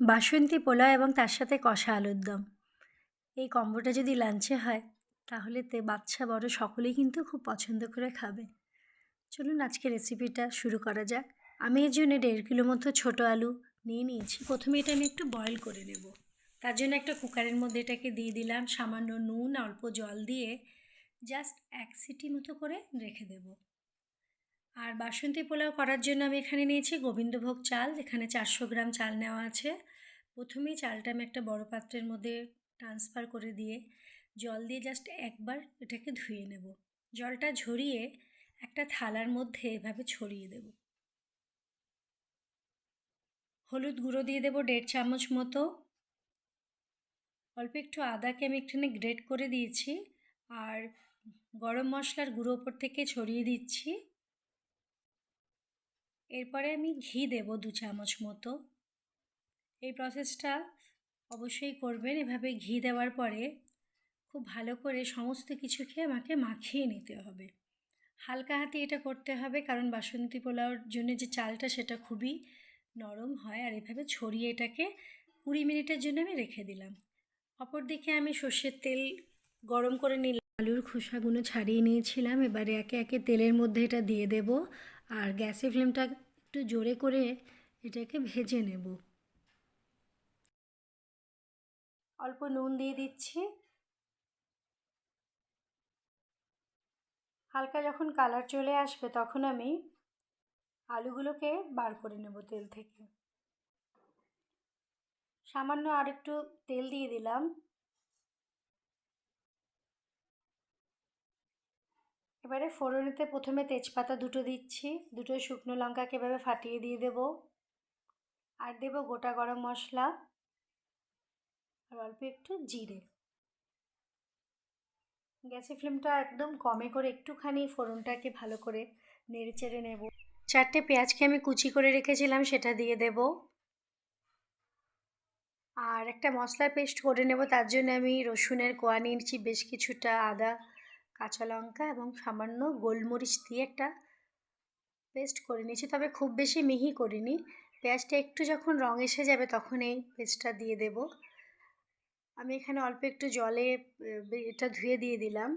বাসন্তী পোলাও এবং তার সাথে কষা আলুর দম। এই কম্বোটা যদি লাঞ্চে হয়, তাহলে তে বাচ্চা বড় সকলেই কিন্তু খুব পছন্দ করে খাবে। চলুন আজকে রেসিপিটা শুরু করা যাক। আমি এর জন্য দেড় কিলো মতো ছোটো আলু নিয়ে নিয়েছি। প্রথমে এটা আমি একটু বয়েল করে নেব। তার জন্য একটা কুকারের মধ্যে এটাকে দিয়ে দিলাম। সামান্য নুন, অল্প জল দিয়ে জাস্ট এক সিটি মতো করে রেখে দেব। আর বাসন্তী পোলাও করার জন্য আমি এখানে নিয়েছি গোবিন্দভোগ চাল। এখানে চারশো গ্রাম চাল নেওয়া আছে। প্রথমেই চালটা আমি একটা বড় পাত্রের মধ্যে ট্রান্সফার করে দিয়ে জল দিয়ে জাস্ট একবার এটাকে ধুয়ে নেব। জলটা ঝরিয়ে একটা থালার মধ্যে এভাবে ছড়িয়ে দেব। হলুদ গুঁড়ো দিয়ে দেবো দেড় চামচ মতো। অল্প একটু আদাকে আমি একটুখানি গ্রেট করে দিয়েছি। আর গরম মশলার গুঁড়ো ওপর থেকে ছড়িয়ে দিচ্ছি। এরপরে আমি ঘি দেব দু চামচ মতো। এই প্রসেসটা অবশ্যই করবেন। এভাবে ঘি দেওয়ার পরে খুব ভালো করে সমস্ত কিছুকে আমাকে মাখিয়ে নিতে হবে। হালকা হাতে এটা করতে হবে, কারণ বাসন্তী পোলাওর জন্য যে চালটা সেটা খুবই নরম হয়, আর এভাবে ছড়িয়ে এটাকে কুড়ি মিনিটের জন্য আমি রেখে দিলাম। অপর দিকে আমি সর্ষের তেল গরম করে নিলাম। আলুর খোসাগুলো ছাড়িয়ে নিয়েছিলাম। এবারে একে একে তেলের মধ্যে এটা দিয়ে দেব। আর গ্যাসের ফ্লেমটা একটু জোরে করে এটাকে ভেজে নেব। অল্প নুন দিয়ে দিচ্ছি। হালকা যখন কালার চলে আসবে তখন আমি আলুগুলোকে বার করে নেব তেল থেকে। সামান্য আর একটু তেল দিয়ে দিলাম। এবারে ফোড়নেতে প্রথমে তেজপাতা দুটো দিচ্ছি। দুটো শুকনো লঙ্কাকে এভাবে ফাটিয়ে দিয়ে দেব। আর দেব গোটা গরম মশলা। আর অল্প একটু জিরে। গ্যাসের ফ্লেমটা একদম কমে করে একটুখানি ফোড়নটাকে ভালো করে নেড়ে চেড়ে নেব। চারটে পেঁয়াজকে আমি কুচি করে রেখেছিলাম, সেটা দিয়ে দেব। আর একটা মশলার পেস্ট করে নেব, তার জন্য আমি রসুনের কোয়া নিয়েছি, বেশ কিছুটা আদা কাঁচা লঙ্কা এবং সামান্য গোলমরিচ দিয়ে একটা পেস্ট করে নিয়েছি। তবে খুব বেশি মিহি করিনি। পেঁয়াজটা একটু যখন রং এসে যাবে তখন এই পেস্টটা দিয়ে দেব। আমি এখানে অল্প একটু জলে এটা ধুয়ে দিয়ে দিলাম।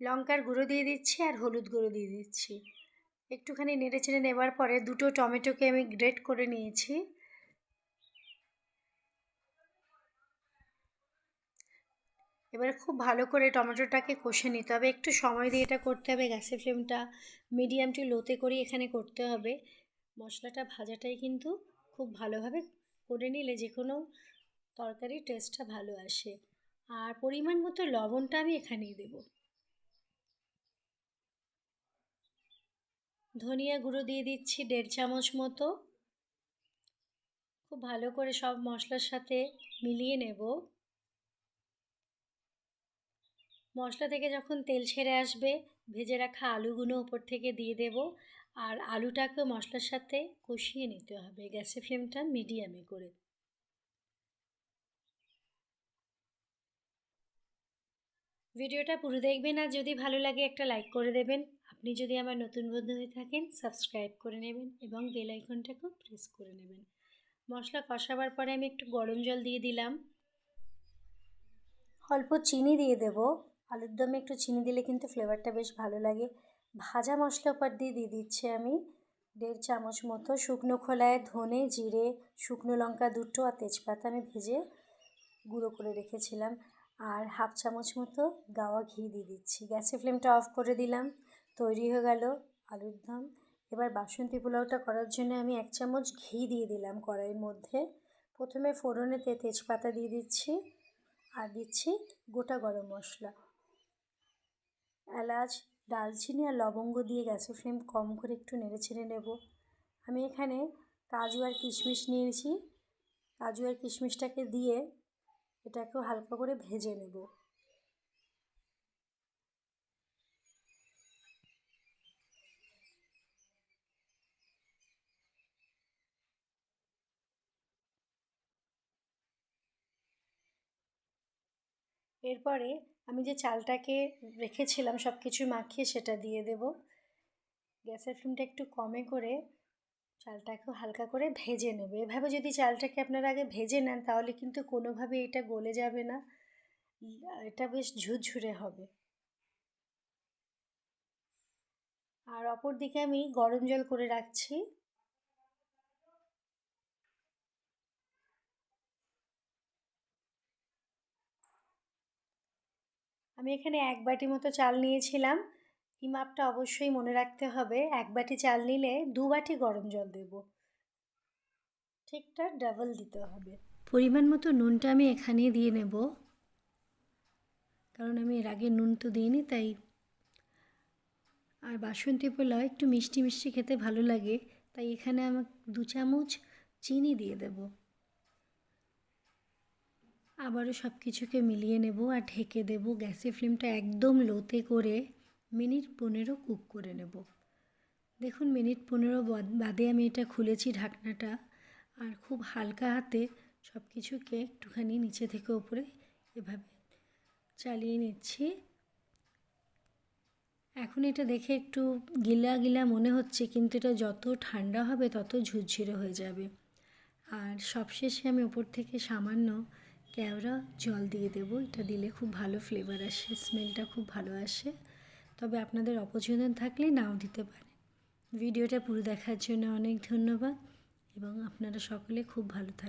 লঙ্কার গুঁড়ো দিয়ে দিচ্ছি আর হলুদ গুঁড়ো দিয়ে দিচ্ছি। একটুখানি নেড়ে চেড়ে নেবার পরে দুটো টমেটোকে আমি গ্রেট করে নিয়েছি। এবারে খুব ভালো করে টমেটোটাকে কষে নিতে হবে। একটু সময় দিয়ে এটা করতে হবে গ্যাসের ফ্লেমটা মিডিয়াম টু লোতে করে এখানে করতে হবে। মশলাটা ভাজাটাই কিন্তু খুব ভালোভাবে করে নিলে যে কোনো তরকারির টেস্টটা ভালো আসে। আর পরিমাণ মতো লবণটা আমি এখানেই দেব। ধনিয়া গুঁড়ো দিয়ে দিচ্ছি দেড় চামচ মতো। খুব ভালো করে সব মশলার সাথে মিলিয়ে নেব। মশলা থেকে যখন তেল ছেড়ে আসবে, ভেজে রাখা আলুগুলো ওপর থেকে দিয়ে দেব। আর আলুটাকে মশলার সাথে কষিয়ে নিতে হবে গ্যাসের ফ্লেমটা মিডিয়ামে করে। ভিডিওটা পুরো দেখবেন আর যদি ভালো লাগে একটা লাইক করে দেবেন। আপনি যদি আমার নতুন বন্ধু হয়ে থাকেন, সাবস্ক্রাইব করে নেবেন এবং বেল আইকনটাকেও প্রেস করে নেবেন। মশলা কষাবার পরে আমি একটু গরম জল দিয়ে দিলাম। অল্প চিনি দিয়ে দেব। আলুর দমে একটু চিনি দিলে কিন্তু ফ্লেভারটা বেশ ভালো লাগে। ভাজা মশলা উপর দিয়ে দিয়ে দিচ্ছি আমি দেড় চামচ মতো শুকনো খোলায় ধনে, জিরে, শুকনো লঙ্কা দুটো আর তেজপাতা আমি ভেজে গুঁড়ো করে রেখেছিলাম। আর হাফ চামচ মতো গাওয়া ঘি দিয়ে দিচ্ছি। গ্যাসের ফ্লেমটা অফ করে দিলাম, তৈরি হয়ে গেল আলুর দম। এবার বাসন্তী পোলাওটা করার জন্য আমি এক চামচ ঘি দিয়ে দিলাম কড়াইয়ের মধ্যে। প্রথমে ফোড়নেতে তেজপাতা দিয়ে দিচ্ছি আর দিচ্ছি গোটা গরম মশলা। এলাচ দালচিনি আর লবঙ্গ দিয়ে গ্যাসের ফ্লেম কম করে একটু নেড়ে ছেড়ে নেব। আমি এখানে কাজু আর কিশমিশ নিয়েছি। কাজু আর কিশমিশটাকে দিয়ে এটাকেও হালকা করে ভেজে নেব। এরপরে আমি যে চালটাকে রেখেছিলাম সব কিছু মাখিয়ে সেটা দিয়ে দেব। গ্যাসের ফ্লেমটা একটু কমে করে চালটাকেও হালকা করে ভেজে নেবে। এভাবে যদি চালটাকে আপনারা আগে ভেজে নেন, তাহলে কিন্তু কোনোভাবে এটা গলে যাবে না। এটা বেশ ঝুরঝুরে হবে। আর অপর দিকে আমি গরম জল করে রাখছি। আমি এখানে এক বাটি মতো চাল নিয়েছিলাম। এই মাপটা অবশ্যই মনে রাখতে হবে। এক বাটি চাল নিলে দু বাটি গরম জল দেব। ঠিকঠাক ডাবল দিতে হবে। পরিমাণ মতো নুনটা আমি এখানেই দিয়ে নেব। কারণ আমি এর আগে নুন তো দিইনি, তাই আর বাসন্তী পোলাও একটু মিষ্টি মিষ্টি খেতে ভালো লাগে। তাই এখানে আমার দু চামচ চিনি দিয়ে দেব। আবারও সব কিছুকে মিলিয়ে নেব আর ঢেকে দেব গ্যাসের ফ্লেমটা একদম লোতে করে মিনিট পনেরো কুক করে নেব। দেখুন মিনিট পনেরো বাদে আমি এটা খুলেছি ঢাকনাটা আর খুব হালকা হাতে সব কিছুকে একটুখানি নিচে থেকে ওপরে এভাবে চালিয়ে নিচ্ছি। এখন এটা দেখে একটু গিলা গিলা মনে হচ্ছে কিন্তু এটা যত ঠান্ডা হবে তত ঝুরঝুরে হয়ে যাবে। আর সবশেষে আমি ওপর থেকে সামান্য কেওড়া জল দিয়ে দেব। এটা দিলে খুব ভালো ফ্লেভার আসে স্মেলটা খুব ভালো আসে। তবে আপনাদের অপছন্দ থাকলে নাও দিতে পারে ভিডিওটা পুরো দেখার জন্য অনেক ধন্যবাদ এবং আপনারা সকলে খুব ভালো থাকবেন